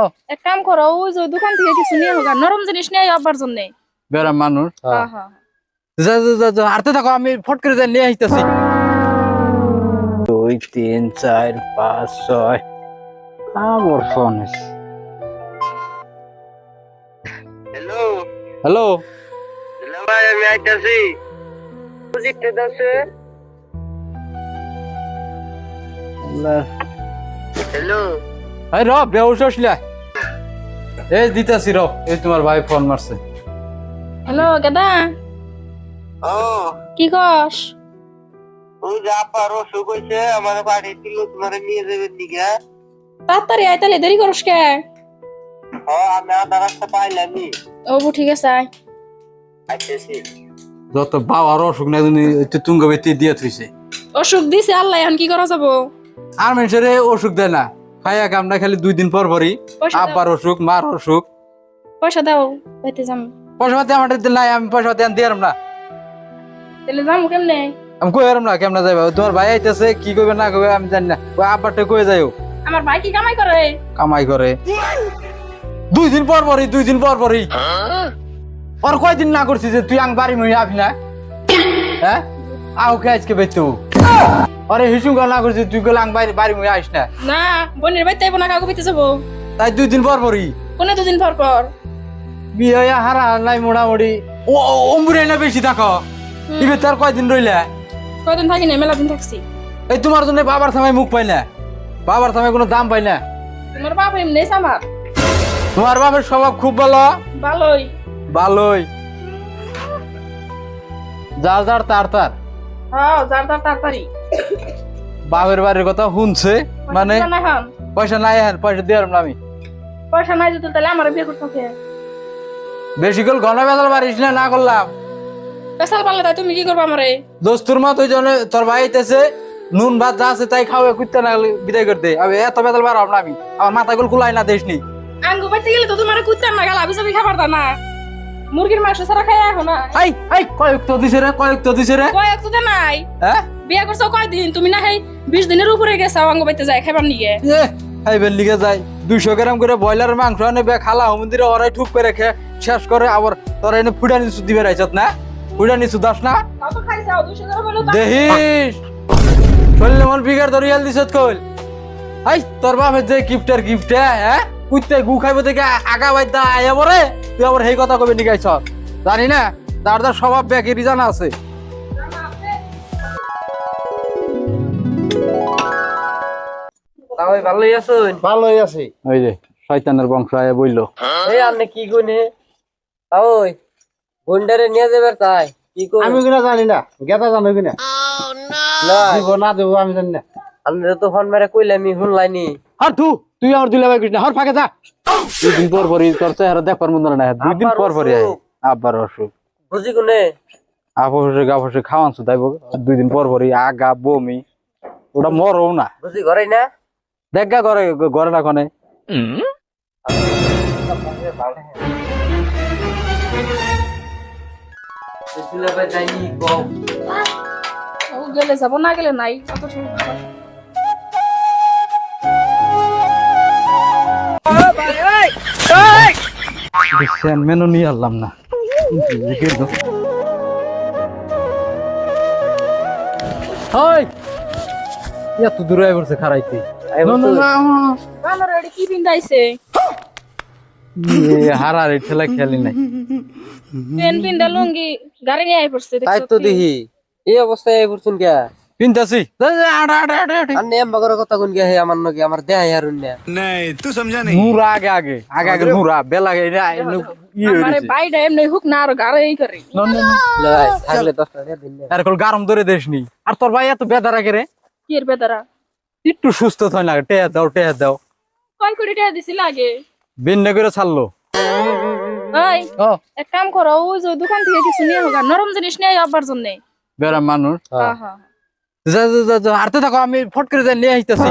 ও এক কাম করো ওই যে দোকান থেকে কিছু নিয়ে হোক নরম জিনিস নিয়ে আবার জন্য। বেড়াম মানুষ। হ্যাঁ। হ্যাঁ যা যা যা যা হারতে থাকো আমি ফট করে যাই নিয়ে আসতেছি দুই তিন চার পাঁচ ছয় আবার ফোন হ্যালো। হ্যালো। হ্যালো ভাই আমি আইতাছি। বুঝিতে দাসে। হ্যালো। এই র বেউস আসলে এই দিতাছি র এই তোমার ভাই ফোন মারছে। হ্যালো গেদা। ও কি কস? ওই যা পার অসুখ হয়েছে আমার বাড়ি ছিল তোমার নিয়ে যাবেন নিগা তাড়াতাড়ি আয় তাহলে দেরি করস কে? ও আমি আধা রাস্তা পাইলামই ও ঠিক আছে আয়। আইতেছি। যত বাবার অসুখ নাই তুমি তুঙ্গ বেতি দিয়ে থুইছে। অসুখ দিছে আল্লাহ এখন কি করা যাব? আর মানুষের অসুখ দেয় না। খাইয়া কামনা খালি দুই দিন পর পরই। আব্বার অসুখ মার অসুখ। পয়সা দাও পাইতে যাম। পয়সা পাতি আমার দিন নাই আমি পয়সা পাতি দিয়ে না। তাহলে যাম কেমনে? আমি কই আরাম না কেমন যাইবা? তোমার ভাই আইতেছে কি করবে না করবে আমি জানি না। ওই আব্বারটা কই যাইও? আমার ভাই কি কামাই করে? কামাই করে। দুই দিন পর পরই দুই দিন পর পরই। আর কয়দিন না করছিস যে তুই আং বাড়ি মই আবি না? হ্যাঁ? আও কে আজকে বেচতো আরে হিসুম গা না করছিস তুই গেলে আং বাড়ি মই আইস না। না বোনের বাড়িতে আইবো না কাউকে পাইতে যাব। তাই দুই দিন পর পরই। কোনে দুদিন পর পর? বিয়ে হারা নাই মোটামুটি। ও অম্বুরে না বেশি থাকো। ইবে তার কয়দিন রইলে? কয়দিন থাকি না মেলা দিন থাকছি। এই তোমার জন্য বাবার থামাই মুখ পাই না। বাবার থামাই কোনো দাম পাই না। তোমার বাপ এমনি আমার। তোমার বাবার স্বভাব খুব ভালো? ভালোই। ভালোই। যার যার তার তার। হ্যাঁ যার যার তাড়াতাড়ি। বাপের বাড়ির কথা শুনছে মানে পয়সা নাই হন পয়সা দিয়ে না আমি পয়সা নাই যদি তাহলে আমার বিয়ে করতে বেশি করে ঘন বেতাল পারিস না না করলাম। পেশাল পারলে তাই তুমি কি করব আমারে? দোস্তুর মা তুই জনে তোর নুন ভাত যা আছে তাই খাওয়া কুত্তা না গেলে বিদায় করতে আমি এত বেতাল পারব না আমি আমার মাথা গুল কুলাই না দেশ নি আঙ্গু বাইতে গেলে তো তোমার কুত্তার না গেল আবিসাবি খাবার দা না। মুরগির মাংস ছাড়া খাই এখন আই আই কয়েক তো দিছে রে কয়েক তো দিছে রে? কয়েক তো নাই। হ্যাঁ? বিয়ে করছ কয়দিন? তুমি না সেই বিশ দিনের উপরে গেছো আঙ্গু বাইতে যায় খাবার নিয়ে এ খাইবেন লিগে যাই দুইশো গ্রাম করে ব্রয়লার মাংস আনে বে খালা মন্দিরে ওরাই ঠুক করে খেয়ে শেষ করে আবার তোরা এনে ফুডানি সুদ দিবে রাইছত না? ফুডানি দাস না? তাও তো খাইছাও দুশো করে বলো দেহিস। চললে মন বিগার ধরিয়াল দিছত কইল। আই তোর বাপের যে গিফটের গিফট হ্যাঁ? কুইতে গু খাইব থেকে আগা বাইদা আয়া বরে তুই আবার সেই কথা কবে নিগাইছ জানি না তার তার স্বভাব ব্যাকেরই জানা আছে। তাই ভালোই আছেন ভালোই আছি। ওই যে শয়তানের বংশ আয়া বইলো। এই আপনি কি গুনে ওই গুন্ডারে নিয়ে যাবে তাই কি কই আমি কিনা জানি না গেতা জানো কিনা? না দেবো আমি জানি না। আপনি তো ফোন মেরে কইলে আমি শুনলাইনি। আর তু তুই আমার দুলে ভাই কৃষ্ণ হর ফাঁকে যা। দুই দিন পর পরই তোর চেহারা দেখবার মন্দ না দুই দিন পর পরই অসুখ। আব্বার অসুখ। বুঝি গুনে আপসে গাফসে খাওয়ান সুদাইব দুই দিন পর পরই আগা বমি ওটা মরও না। বুঝি ঘরে না? দেখা করে ঘরে না কোনে। বুঝলে ভাই যাইনি ও গেলে যাব না গেলে নাই কত সময়? সেন মেনু নিয়ে আনলাম না। হাই এত দূরে আই পড়ছে খারাইতে কি পিন্দাইছে? হারা রে ঠেলা খেলি নাই। পেন পিন্দা লুঙ্গি গাড়ি নিয়ে আই পড়ছে তাই তো দেখি। এই অবস্থায় এই করছুন কে? পিনতাছি। বাগর কথা কোন গে হে আমার নগে আমার দেহ হারুন না। মুরা আগে আগে আগে আগে মুরা বেলা গে আমারে হইছে বাইডা এমনি হুক না আর করে। থাকলে 10 টাকা দিন না। আর কল গারম ধরে দেশনি আর তোর ভাই এত বেদার আগে রে? কি এর বেদারা? একটু সুস্থ থই না টেয়া দাও টেয়া দাও। কয় কোটি টাকা দিছিল আগে? বিন্নে করে ছাড়লো। ওই এক কাম করো ওই যে দোকান থেকে কিছু নিয়ে হোক নরম জিনিস নিয়ে আবার জন্য। বেড়া মানুষ। হ্যাঁ। হ্যাঁ যা যা যা, যা। তো থাকো আমি ফট করে যাই নিয়ে আসতেছি।